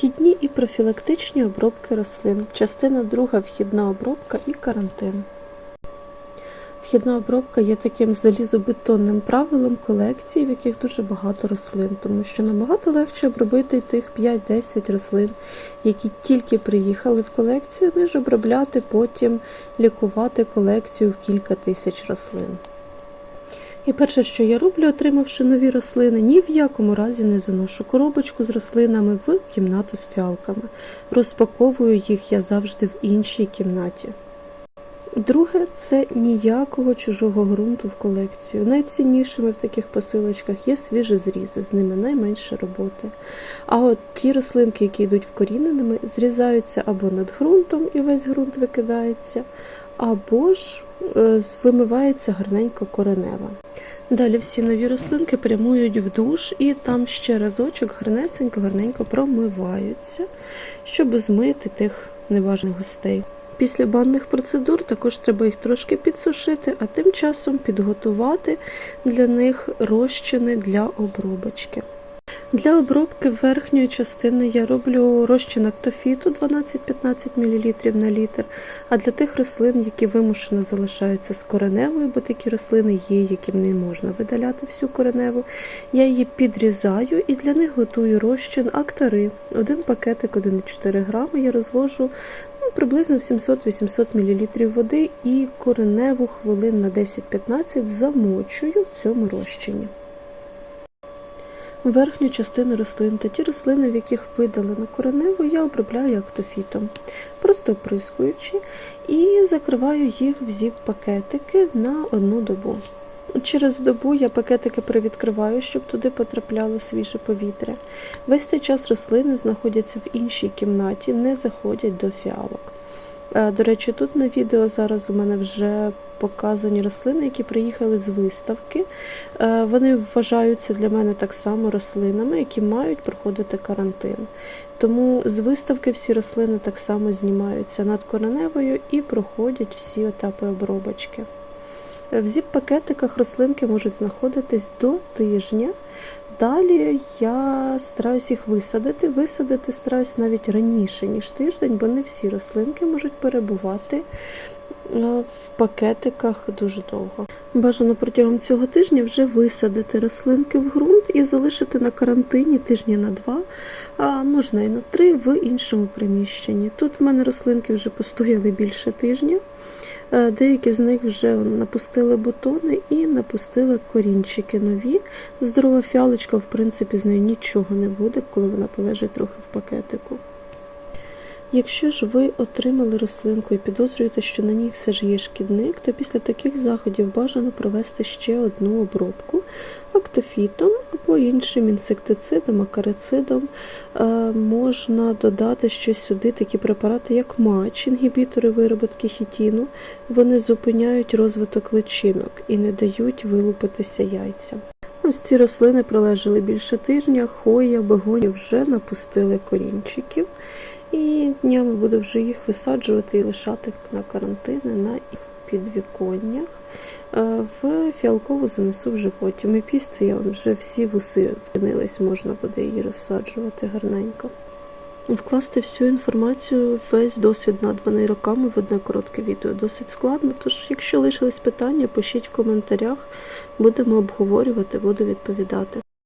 Вхідні і профілактичні обробки рослин. Частина друга вхідна обробка і карантин. Вхідна обробка є таким залізобетонним правилом колекції, в яких дуже багато рослин, тому що набагато легше обробити тих 5-10 рослин, які тільки приїхали в колекцію, ніж обробляти потім лікувати колекцію в кілька тисяч рослин. І перше, що я роблю, отримавши нові рослини, ні в якому разі не заношу коробочку з рослинами в кімнату з фіалками. Розпаковую їх я завжди в іншій кімнаті. Друге, це ніякого чужого ґрунту в колекцію. Найціннішими в таких посилочках є свіжі зрізи, з ними найменше роботи. А от ті рослинки, які йдуть вкоріненими, зрізаються або над ґрунтом і весь ґрунт викидається, або ж е, вимивається гарненько коренева. Далі всі нові рослинки прямують в душ і там ще разочок гарнесенько, гарненько промиваються, щоб змити тих неважних гостей. Після банних процедур також треба їх трошки підсушити, а тим часом підготувати для них розчини для обробочки. Для обробки верхньої частини я роблю розчин актофіту 12-15 мл на літр. А для тих рослин, які вимушено залишаються з кореневою, бо такі рослини є, яким не можна видаляти всю кореневу, я її підрізаю і для них готую розчин актари. Один пакетик 1,4 грами я розвожу ну, приблизно в 700-800 мл води і кореневу хвилин на 10-15 замочую в цьому розчині. Верхню частину рослин та ті рослини, в яких видалено кореневу, я обробляю актофітом, просто оприскуючи, і закриваю їх в зіп-пакетики на одну добу. Через добу я пакетики привідкриваю, щоб туди потрапляло свіже повітря. Весь цей час рослини знаходяться в іншій кімнаті, не заходять до фіалок. Е, До речі, тут на відео зараз у мене вже показані рослини, які приїхали з виставки. Е, Вони вважаються для мене так само рослинами, які мають проходити карантин. Тому з виставки всі рослини так само знімаються над кореневою і проходять всі етапи обробочки. В зіп-пакетиках рослинки можуть знаходитись до тижня. Далі я стараюсь їх висадити. Висадити стараюсь навіть раніше, ніж тиждень, бо не всі рослинки можуть перебувати в пакетиках дуже довго. Бажано протягом цього тижня вже висадити рослинки в ґрунт і залишити на карантині тижні на два, а можна і на три в іншому приміщенні. Тут в мене рослинки вже постояли більше тижня. Деякі з них вже напустили бутони і напустили корінчики нові. Здорова фіалочка, в принципі, з нею нічого не буде, коли вона полежить трохи в пакетику. Якщо ж ви отримали рослинку і підозрюєте, що на ній все ж є шкідник, то після таких заходів бажано провести ще одну обробку актофітом або іншим інсектицидом, акарицидом. Е, можна додати ще сюди такі препарати, як мач, інгібітори вироботки хітіну. Вони зупиняють розвиток личинок і не дають вилупитися яйцям. Ось ці рослини пролежали більше тижня, хоя, бегоні вже напустили корінчиків. І днями буду вже їх висаджувати і лишати на карантини на підвіконнях. Е, В фіалкову занесу вже потім. І пісці я вже всі вуси впинились, можна буде її розсаджувати гарненько. Вкласти всю інформацію, весь досвід надбаний роками в одне коротке відео досить складно. Тож, якщо лишились питання, пишіть в коментарях, будемо обговорювати, буду відповідати.